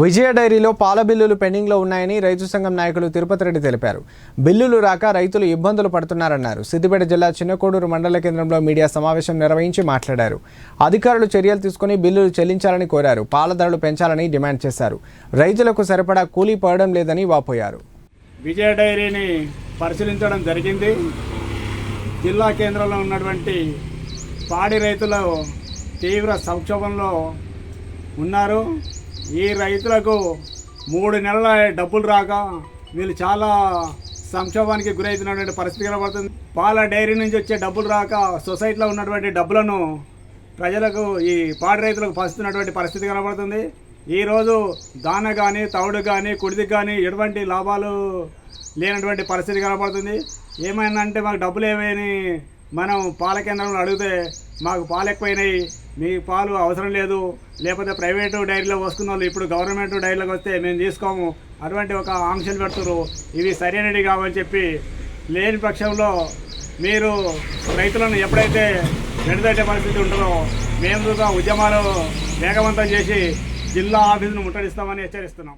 విజయ డైరీలో పాల బిల్లులు పెండింగ్లో ఉన్నాయని రైతు సంఘం నాయకులు తిరుపతి రెడ్డి తెలిపారు. బిల్లులు రాక రైతులు ఇబ్బందులు పడుతున్నారన్నారు. సిద్దిపేట జిల్లా చిన్నకోడూరు మండల కేంద్రంలో మీడియా సమావేశం నిర్వహించి మాట్లాడారు. అధికారులు చర్యలు తీసుకుని బిల్లులు చెల్లించాలని కోరారు. పాల ధరలు పెంచాలని డిమాండ్ చేశారు. రైతులకు సరిపడా కూలీ పడడం లేదని వాపోయారు. విజయ డైరీని పరిశీలించడం జరిగింది. జిల్లా కేంద్రంలో ఉన్నటువంటి పాడి రైతులు తీవ్ర సంక్షోభంలో ఉన్నారు. ఈ రైతులకు మూడు నెలల డబ్బులు రాక వీళ్ళు చాలా సంక్షోభానికి గురవుతున్నటువంటి పరిస్థితి కనబడుతుంది. పాల డైరీ నుంచి వచ్చే డబ్బులు రాక సొసైటీలో ఉన్నటువంటి డబ్బులను ప్రజలకు ఈ పాడి రైతులకు పంచుతున్నటువంటి పరిస్థితి కనబడుతుంది. ఈరోజు దాన కానీ తవుడు కానీ కుడిది కానీ ఎటువంటి లాభాలు లేనటువంటి పరిస్థితి కనబడుతుంది. ఏమైందంటే మాకు డబ్బులు ఏమైనా మనం పాల కేంద్రంలో అడిగితే మాకు పాలు ఎక్కువైనాయి. మీ పాలు అవసరం లేదు. లేకపోతే ప్రైవేటు డైరీలో వస్తున్న వాళ్ళు ఇప్పుడు గవర్నమెంట్ డైరీలోకి వస్తే మేము తీసుకోము. అటువంటి ఒక ఆంక్షలు పెడుతున్నారు ఇవి సరైనవి కావని చెప్పి లేని పక్షంలో మీరు రైతులను ఎప్పుడైతే వెనుదట్టే పరిస్థితి ఉంటుందో మేము కూడా ఉద్యమాలు వేగవంతం చేసి జిల్లా ఆఫీసును ముట్టడిస్తామని హెచ్చరిస్తున్నాం.